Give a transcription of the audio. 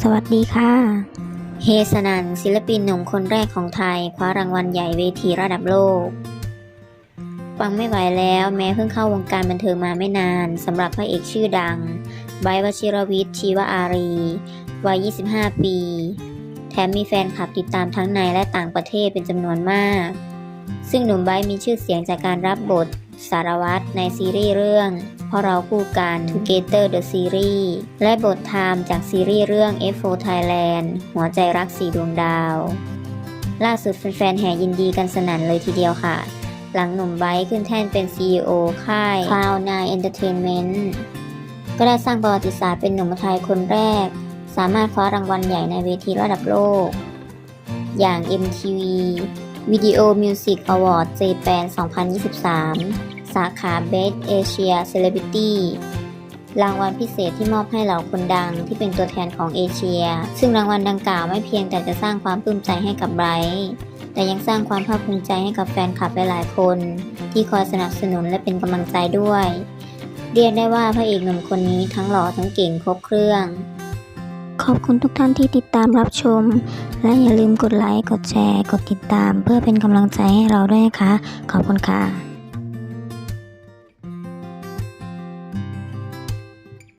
สวัสดีค่ะ เฮสนันศิลปินหนุ่มคนแรกของไทย คว้ารางวัลใหญ่เวทีระดับโลก ฟังไม่ไหวแล้วแม้เพิ่งเข้าวงการบันเทิงมาไม่นานสำหรับพระเอกชื่อดังไบวชิรวิทย์ชีวอารี วัย 25 ปี แถมมีแฟนคลับติดตามทั้งในและต่างประเทศเป็นจำนวนมาก ซึ่งหนุ่มไบมีชื่อเสียงจากการรับบท สารวัตรในซีรีส์เรื่องเพราะเราคู่กัน Together the Series และบทไทม์จากซีรีส์เรื่อง F4 Thailand หัวใจรักสีดวงดาว ล่าสุดแฟนๆแห่ยินดีกันสนั่นเลยทีเดียวค่ะ หลังหนุ่มไบร์ขึ้นแท่นเป็น CEO ค่าย Cloud9 Entertainment ก็ได้สร้างประวัติศาสตร์เป็นหนุ่มไทยคนแรก สามารถคว้ารางวัลใหญ่ในเวทีระดับโลก อย่าง MTV Video Music Award Japan 2023สาขา Best Asia Celebrity รางวัลพิเศษที่มอบให้เหล่าคนดังที่เป็นตัวแทนของเอเชีย ซึ่งรางวัลดังกล่าวไม่เพียงแต่จะสร้างความปลื้มใจให้กับไบรท์แต่ยังสร้างความภาคภูมิใจให้กับแฟนคลับหลายๆคน ที่คอยสนับสนุนและเป็นกำลังใจด้วย เรียกได้ว่าพระเอกหนุ่มคนนี้ทั้งหล่อทั้งเก่งครบเครื่อง ขอบคุณทุกท่านที่ติดตามรับชม และอย่าลืมกดไลค์ กดแชร์ กดติดตาม เพื่อเป็นกำลังใจให้เราด้วยนะคะ ขอบคุณค่ะ